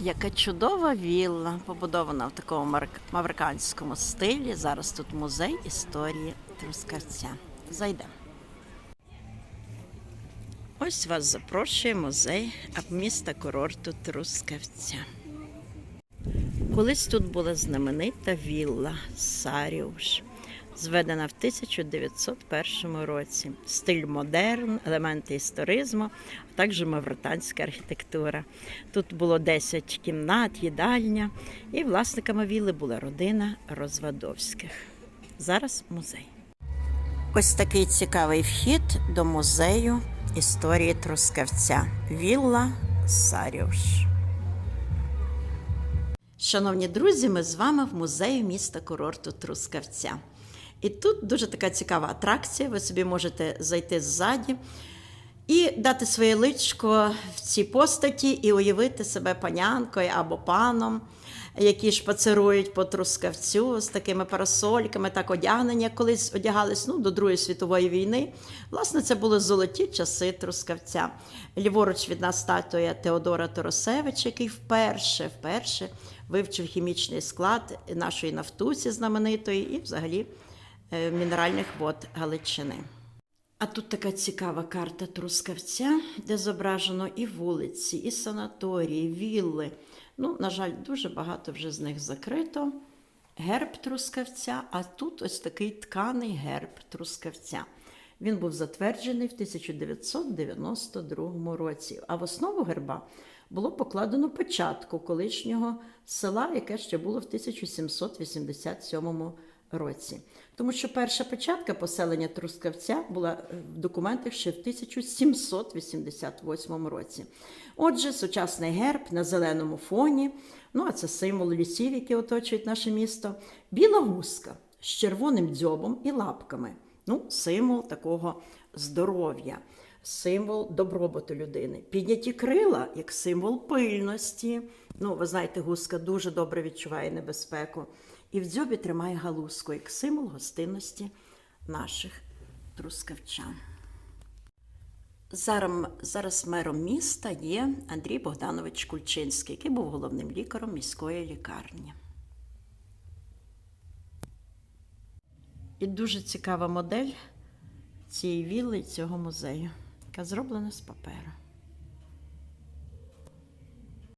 Яка чудова вілла, побудована в такому мавриканському стилі. Зараз тут музей історії Трускавця. Зайдемо. Ось вас запрошує музей міста курорту Трускавця. Колись тут була знаменита вілла Саріуш, зведена в 1901 році. Стиль модерн, елементи історизму, а також мавританська архітектура. Тут було 10 кімнат, їдальня, і власниками вілли була родина Розвадовських. Зараз музей. Ось такий цікавий вхід до музею історії Трускавця. Вілла Саріуш. Шановні друзі, ми з вами в музеї міста курорту Трускавця. І тут дуже така цікава атракція. Ви собі можете зайти ззаді і дати своє личко в цій постаті і уявити себе панянкою або паном, які шпацирують по трускавцю з такими парасольками, так одягнені, як колись одягались ну, до Другої світової війни. Власне, це були золоті часи трускавця. Ліворуч від нас статуя Теодора Торосевича, який вперше, вперше вивчив хімічний склад нашої нафтусі знаменитої і взагалі мінеральних вод Галичини. А тут така цікава карта Трускавця, де зображено і вулиці, і санаторії, вілли. Ну, на жаль, дуже багато вже з них закрито. Герб Трускавця, а тут ось такий тканий герб Трускавця. Він був затверджений в 1992 році. А в основу герба було покладено початку колишнього села, яке ще було в 1787 році. Тому що перша початка поселення Трускавця була е, в документах ще в 1788 році. Отже, сучасний герб на зеленому фоні, ну а це символ лісів, які оточують наше місто, біла гуска з червоним дзьобом і лапками. Ну, символ такого здоров'я, символ добробуту людини. Підняті крила як символ пильності. Ну, ви знаєте, гуска дуже добре відчуває небезпеку. І в дзьобі тримає галузку як символ гостинності наших трускавчан. Зараз, зараз мером міста є Андрій Богданович Кульчинський, який був головним лікарем міської лікарні. І дуже цікава модель цієї вілли і цього музею, яка зроблена з паперу.